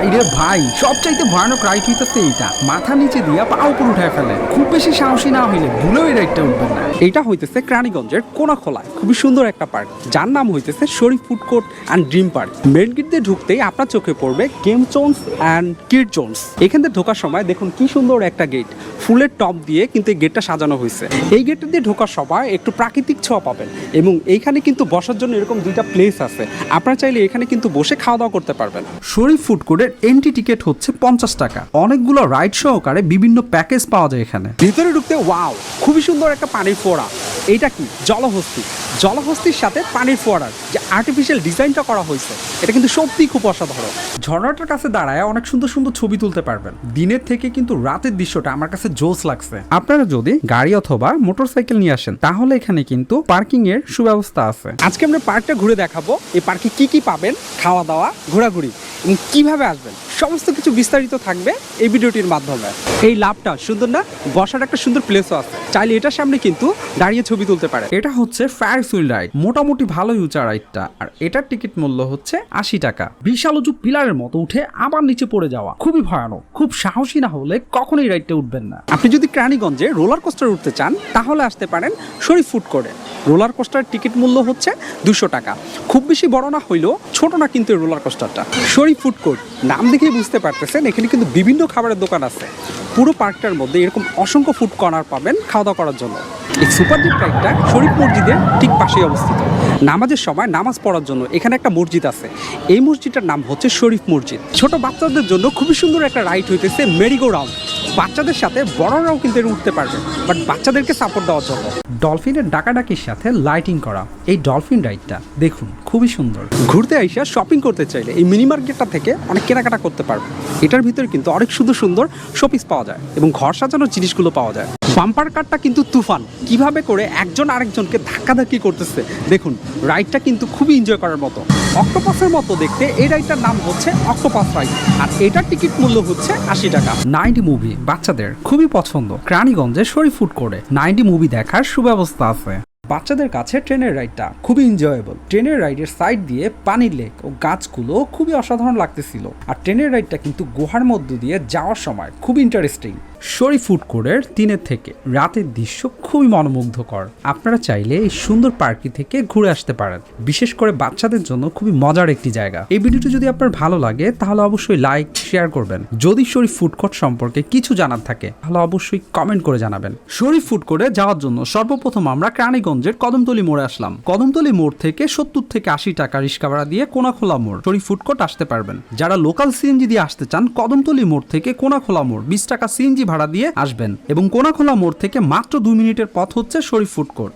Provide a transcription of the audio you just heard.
ভাই রে ভাই, সবচাইতে ভয়ানক রাইড হইতেছে এইটা। মাথা নিচে দিয়া পা উপর উঠায় ফেলে। খুব বেশি সাহসী না হইলে ভুলেও এই রাইডটা উঠবেন না। এটা হইতেছে ক্রানীগঞ্জের কোনাখোলায়। খুবই সুন্দর একটা পার্ক যার নাম হইতেছে Sharif food court and dream park main gate দিয়ে ঢুকতেই আপনার চোখে পড়বে game zones and kid zones এখান থেকে ঢোকার সময় দেখুন কি সুন্দর একটা গেট ফুলের টপ দিয়ে কিন্তু এই গেটটা সাজানো হয়েছে এই গেটটা দিয়ে ঢোকার সময় একটু প্রাকৃতিক ছোঁয়া পাবেন এবং এইখানে কিন্তু বসার জন্য এরকম দুইটা প্লেস আছে। আপনারা চাইলে এখানে কিন্তু বসে খাওয়া দাওয়া করতে পারবেন। শরীফ ফুড কোর্টের এন্ট্রি টিকিট হচ্ছে পঞ্চাশ টাকা। অনেকগুলো রাইড সহকারে বিভিন্ন প্যাকেজ পাওয়া যায় এখানে। ভিতরে ঢুকতে ওয়াও খুবই সুন্দর একটা পানির ফোয়ারা। এটা কি? জলহস্তি। জলহস্তির সাথে পানির ফোয়ারার যে আর্টিফিশিয়াল ডিজাইনটা করা হয়েছে, এটা কিন্তু সত্যি খুব অসাধারণ। ঝর্ণাটার কাছে দাঁড়ায় অনেক সুন্দর সুন্দর ছবি তুলতে পারবেন। দিনের থেকে কিন্তু রাতের দৃশ্যটা আমার কাছে জোস লাগছে। আপনারা যদি গাড়ি অথবা মোটরসাইকেল নিয়ে আসেন, তাহলে এখানে কিন্তু পার্কিং এর সুব্যবস্থা আছে। আজকে আমরা পার্কটা ঘুরে দেখাবো। এই পার্কে কি কি পাবেন? খাওয়া দাওয়া ঘোরাঘুরি। এবং কীভাবে আসবেন? সমস্ত কিছু বিস্তারিত থাকবে এই ভিডিওটির মাধ্যমে। এই লাভটা সুন্দর না? বসার একটা সুন্দর প্লেসও আছে। চাইলে এটার সামনে কিন্তু দাঁড়িয়ে ছবি তুলতে পারে। এটা হচ্ছে ফায়ার সুইল রাইড মোটামুটি ভালোই উঁচা রাইডটা আর এটার টিকিট মূল্য হচ্ছে আশি টাকা। বিশাল উঁচু পিলারের মতো উঠে আবার নিচে পড়ে যাওয়া। খুবই ভয়ানক। খুব সাহসী না হলে কখনোই রাইডটা উঠবেন না। আপনি যদি ক্রানীগঞ্জে রোলার কোস্টার উঠতে চান, তাহলে আসতে পারেন শরীফ ফুড করে রোলার কোস্টার টিকিট মূল্য হচ্ছে দুশো টাকা। খুব বেশি বড় না হইলেও ছোট না কিন্তু রোলার কোস্টারটা শরীফ ফুড কোর্ট নাম দেখেই বুঝতে পারতেছেন, এখানে কিন্তু বিভিন্ন খাবারের দোকান আছে। পুরো পার্কটার মধ্যে এরকম অসংখ্য ফুড কর্নার পাবেন খাওয়া দাওয়া করার জন্য। এই সুপার জিপ রাইডটা শরীফ মসজিদের ঠিক পাশেই অবস্থিত। নামাজের সময় নামাজ পড়ার জন্য এখানে একটা মসজিদ আছে। এই মসজিদটার নাম হচ্ছে শরীফ মসজিদ। ছোট বাচ্চাদের জন্য খুবই সুন্দর একটা রাইড হইতেছে মেরিগো রাউন্ড বাচ্চাদের সাথে বড়রাও কিন্তু এর উঠতে পারবে বাট বাচ্চাদেরকে সাপোর্ট দেওয়ার জন্য। ডলফিনের ডাকাডাকির সাথে লাইটিং করা এই ডলফিন রাইডটা দেখুন খুবই সুন্দর। ঘুরতে আইসা শপিং করতে চাইলে এই মিনি মার্কেটটা থেকে অনেক কেনাকাটা করতে পারবে। এটার ভিতরে কিন্তু অনেক সুন্দর সুন্দর শপিস পাওয়া যায় এবং ঘর সাজানোর জিনিসগুলো পাওয়া যায়। বাম্পার কারটা কিন্তু তুফান কীভাবে করে একজন আরেকজনকে ধাক্কাধাক্কি করতেছে দেখুন রাইডটা কিন্তু খুবই এনজয় করার মতো। অক্টোপাসের মতো দেখতে এই রাইডটার নাম হচ্ছে অক্টোপাস রাইড আর এটার টিকিট মূল্য হচ্ছে আশি টাকা। নাইনটি মুভি বাচ্চাদের খুবই পছন্দ। প্রাণীগঞ্জে শরীফ ফুড করে। নাইনটি মুভি দেখার সুব্যবস্থা আছে। বাচ্চাদের কাছে ট্রেনের রাইডটা খুবই এনজয়েবল ট্রেনের রাইডের সাইড দিয়ে পানির লেক ও গাছগুলো খুবই অসাধারণ লাগতেছিল। আর ট্রেনের রাইডটা কিন্তু গুহার মধ্য দিয়ে যাওয়ার সময় খুব ইন্টারেস্টিং শরীফ ফুড কোর্টের দিনের থেকে রাতের দৃশ্য খুবই মনোমুগ্ধকর। আপনারা চাইলে এই সুন্দর পার্কটি থেকে ঘুরে আসতে পারেন। বিশেষ করে বাচ্চাদের জন্য খুবই মজার একটি জায়গা। এই ভিডিওটি যদি আপনার ভালো লাগে, তাহলে অবশ্যই লাইক শেয়ার করবেন। যদি শরীফ ফুড কোর্ট সম্পর্কে কিছু জানার থাকে, তাহলে অবশ্যই কমেন্ট করে জানাবেন। শরীফ ফুড কোর্টে যাওয়ার জন্য সর্বপ্রথম আমরা ক্রানীগঞ্জের কদমতলি মোড়ে আসলাম। কদমতলি মোড় থেকে সত্তর থেকে আশি টাকা রিক্সা ভাড়া দিয়ে কোনাখোলা মোড়, শরীফ ফুড কোর্ট আসতে পারবেন। যারা লোকাল সিএনজি দিয়ে আসতে চান, কদমতলি মোড় থেকে কোনাখোলা মোড় বিশ টাকা সিএনজি ভাড়া দিয়ে আসবেন এবং কোনাখোলা মোড় থেকে মাত্র দুই মিনিটের পথ হচ্ছে শরীফ ফুড কোর্ট।